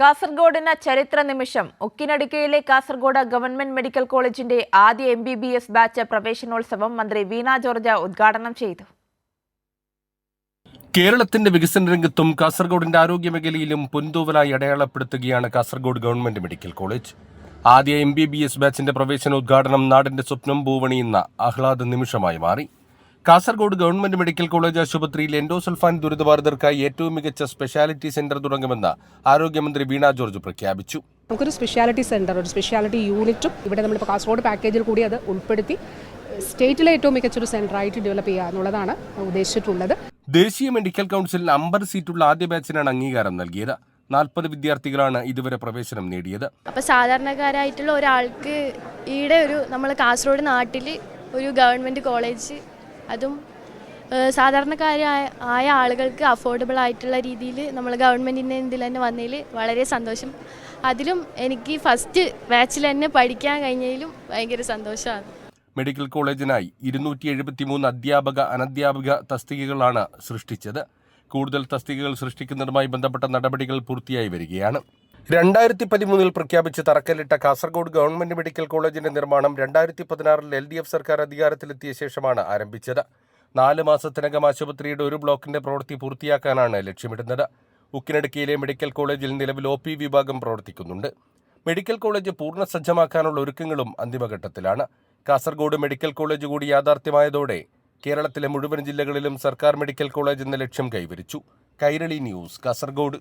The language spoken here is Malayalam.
കാസർഗോഡിന് ചരിത്ര നിമിഷം ഉക്കിനടുക്കയിലെ കാസർഗോഡ് ഗവൺമെന്റ് മെഡിക്കൽ കോളേജിന്റെ ആദ്യ M B B S batch പ്രവേശനോത്സവം മന്ത്രി വീണ ജോർജ് ഉദ്ഘാടനം ചെയ്തു. കേരളത്തിന്റെ വികസന രംഗത്തും കാസർഗോഡിന്റെ ആരോഗ്യ മേഖലയിലും പൊൻതൂവലായി അടയാളപ്പെടുത്തുകയാണ് കാസർഗോഡ് ഗവൺമെന്റ് മെഡിക്കൽ കോളേജ്. ആദ്യ എം ബി ബി എസ് ബാച്ചിന്റെ പ്രവേശനോദ്ഘാടനം നാടിന്റെ സ്വപ്നം പൂവണിയുന്ന ആഹ്ലാദ നിമിഷമായി മാറി. കാസർഗോഡ് ഗവൺമെന്റ് മെഡിക്കൽ കോളേജ് ആശുപത്രിയിൽ എൻഡോസൾഫാൻ ദുരിതബാധിതർക്കായി ഏറ്റവും മികച്ച സ്പെഷ്യാലിറ്റി സെന്റർ തുടങ്ങുമെന്ന് ആരോഗ്യമന്ത്രി വീണ ജോർജ് പ്രഖ്യാപിച്ചു. നമുക്കൊരു സ്പെഷ്യാലിറ്റി സെന്റർ ഒരു സ്പെഷ്യാലിറ്റി യൂണിറ്റും ഇവിടെ നമ്മൾ കാസർഗോഡ് പാക്കേജിൽ കൂടി അത് ഉൾപ്പെടുത്തി സ്റ്റേറ്റിലെ ഏറ്റവും മികച്ചൊരു സെന്ററായിട്ട് ഡെവലപ്പ് ചെയ്യുക എന്നുള്ളതാണ് ഉദ്ദേശിച്ചിട്ടുള്ളത്. ദേശീയ മെഡിക്കൽ കൗൺസിലിൽ അമ്പത് സീറ്റുള്ള ആദ്യ ബാച്ചിനാണ് അംഗീകാരം നൽകിയത്. നാൽപ്പത് വിദ്യാർത്ഥികളാണ് ഇതുവരെ പ്രവേശനം നേടിയത്. അപ്പോൾ സാധാരണക്കാരായിട്ടുള്ള ഒരാൾക്ക് ഈടെ ഒരു നമ്മൾ കാസർഗോഡ് നാട്ടിൽ ഒരു ഗവൺമെന്റ് കോളേജ് അതും സാധാരണക്കാര് ആയ ആളുകൾക്ക് അഫോർഡബിൾ ആയിട്ടുള്ള രീതിയിൽ നമ്മൾ ഗവൺമെന്റിന്റെ ഇതിൽ തന്നെ വന്നതിൽ വളരെ സന്തോഷം. അതിലും എനിക്ക് ഫസ്റ്റ് ബാച്ചിൽ തന്നെ പഠിക്കാൻ കഴിഞ്ഞതിലും ഭയങ്കര സന്തോഷമാണ്. മെഡിക്കൽ കോളേജിനായി ഇരുന്നൂറ്റി എഴുപത്തിമൂന്ന് അധ്യാപക അനധ്യാപക തസ്തികകളാണ് സൃഷ്ടിച്ചത്. കൂടുതൽ തസ്തികകൾ സൃഷ്ടിക്കുന്നതുമായി ബന്ധപ്പെട്ട നടപടികൾ പൂർത്തിയായി വരികയാണ്. രണ്ടായിരത്തി പതിമൂന്നിൽ പ്രഖ്യാപിച്ച് തറക്കല്ലിട്ട കാസർഗോഡ് ഗവൺമെന്റ് മെഡിക്കൽ കോളേജിന്റെ നിർമ്മാണം രണ്ടായിരത്തി പതിനാറിൽ എൽ ഡി എഫ് സർക്കാർ അധികാരത്തിലെത്തിയ ശേഷമാണ് ആരംഭിച്ചത്. നാല് മാസത്തിനകം ആശുപത്രിയുടെ ഒരു ബ്ലോക്കിന്റെ പ്രവൃത്തി പൂർത്തിയാക്കാനാണ് ലക്ഷ്യമിടുന്നത്. ഉക്കിനടുക്കിയിലെ മെഡിക്കൽ കോളേജിൽ നിലവിൽ ഒ പി വിഭാഗം പ്രവർത്തിക്കുന്നുണ്ട്. മെഡിക്കൽ കോളേജ് പൂർണ സജ്ജമാക്കാനുള്ള ഒരുക്കങ്ങളും അന്തിമഘട്ടത്തിലാണ്. കാസർഗോഡ് മെഡിക്കൽ കോളേജ് കൂടി യാഥാർത്ഥ്യമായതോടെ കേരളത്തിലെ മുഴുവൻ ജില്ലകളിലും സർക്കാർ മെഡിക്കൽ കോളേജ് എന്ന ലക്ഷ്യം കൈവരിച്ചു. കൈരളി ന്യൂസ് കാസർഗോഡ്.